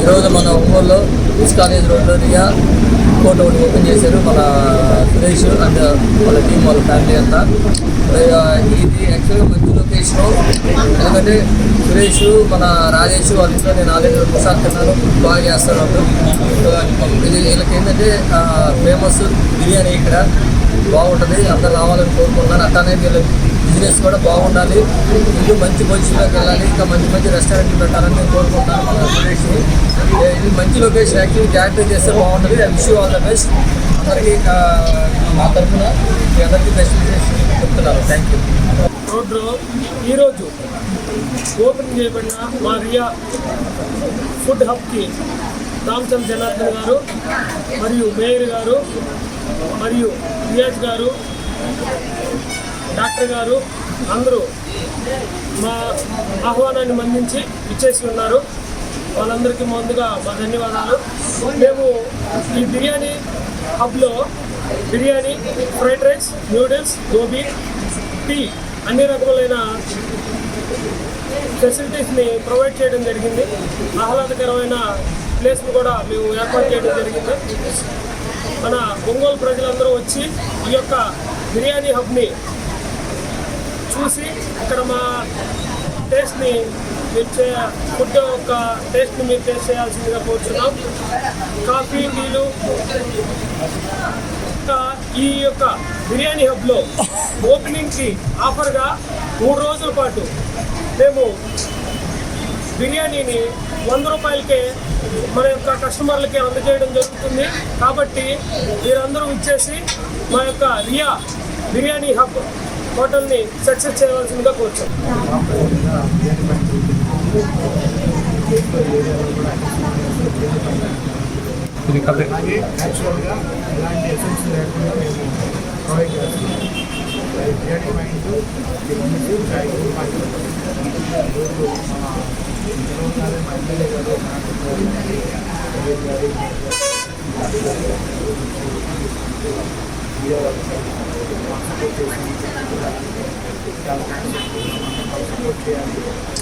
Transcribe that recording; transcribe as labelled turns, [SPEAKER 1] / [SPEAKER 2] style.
[SPEAKER 1] ఈరోజు మన ఒంగోలులో ఈస్ట్ కాలేజ్ రోడ్లో రియా కోర్ట్ ఒకటి ఓపెన్ చేశారు. మన సురేష్ అండ్ వాళ్ళ టీం వాళ్ళ ఫ్యామిలీ అంతా. ఇది యాక్చువల్గా మంచి లొకేషన్ ఎందుకంటే సురేష్ మన రాజేష్ వాళ్ళ ఇంట్లో నేను ఆల్రెడీ ఒకసారి తిన్నాను. బాగా చేస్తాను ఇది వీళ్ళకి ఏంటంటే ఫేమస్ బిర్యానీ ఇక్కడ. బాగుంటుంది. అందరు రావాలని కోరుకుంటున్నాను అట్లానే వీళ్ళకి బిజినెస్ కూడా బాగుండాలి. ఇల్లు మంచి పొజిషన్లోకి వెళ్ళాలి. ఇంకా మంచి మంచి రెస్టారెంట్లు పెట్టాలని నేను కోరుకుంటున్నాను ఇది మంచి లొకేషన్. యాక్చువల్లీ జాగ్రత్త చేస్తే బాగుంటుంది. I wish all the best. అందరికీ మా తరఫున మీ అందరికీ బెస్ట్ చెప్తున్నాను. థ్యాంక్ యూ
[SPEAKER 2] రోడ్లో ఈరోజు ఓపెన్ చేయబడిన మా రియా ఫుడ్ హబ్కి రామచంద్ర జనార్దన్ గారు మరియు మేయర్ గారు మరియు రియాజ్ గారు డాక్టర్ గారు అందరూ మా ఆహ్వానాన్ని మన్నించి ఇచ్చేసి ఉన్నారు. వాళ్ళందరికీ ముందుగా మా ధన్యవాదాలు. మేము ఈ biryani హబ్లో biryani fried rice noodles gobi tea అన్ని రకములైన ఫెసిలిటీస్ని ప్రొవైడ్ చేయడం జరిగింది. ఆహ్లాదకరమైన ప్లేస్ని కూడా మేము ఏర్పాటు చేయడం జరిగింది. మన ఒంగోలు ప్రజలందరూ వచ్చి ఈ యొక్క బిర్యానీ హబ్ని చూసి ఇక్కడ మా టేస్ట్ని మీరు చే ఫుడ్ యొక్క టేస్ట్ని మీరు టేస్ట్ చేయాల్సిందిగా కోరుతున్నాం కాఫీ నీళ్ళు ఇంకా ఈ యొక్క బిర్యానీ హబ్లో ఓపెనింగ్కి ఆఫర్గా మూడు రోజుల పాటు మేము బిర్యానీని వంద రూపాయలకే మన యొక్క కస్టమర్లకి అందజేయడం జరుగుతుంది. కాబట్టి మీరందరూ ఇచ్చేసి మా యొక్క రియా బిర్యానీ హబ్ హోటల్ని సక్సెస్ చేయవలసిందిగా కోరుచాం
[SPEAKER 3] అలాగే యాక్చువల్గా ఇలాంటి ఎసెన్స్ లేకుండా మేము ప్రొవైడ్ చేస్తాం బిర్యానీ మైండ్ మన ఎమ్మెల్యే గారు గారు సపోర్ట్ చేసి సపోర్ట్ చేయాలి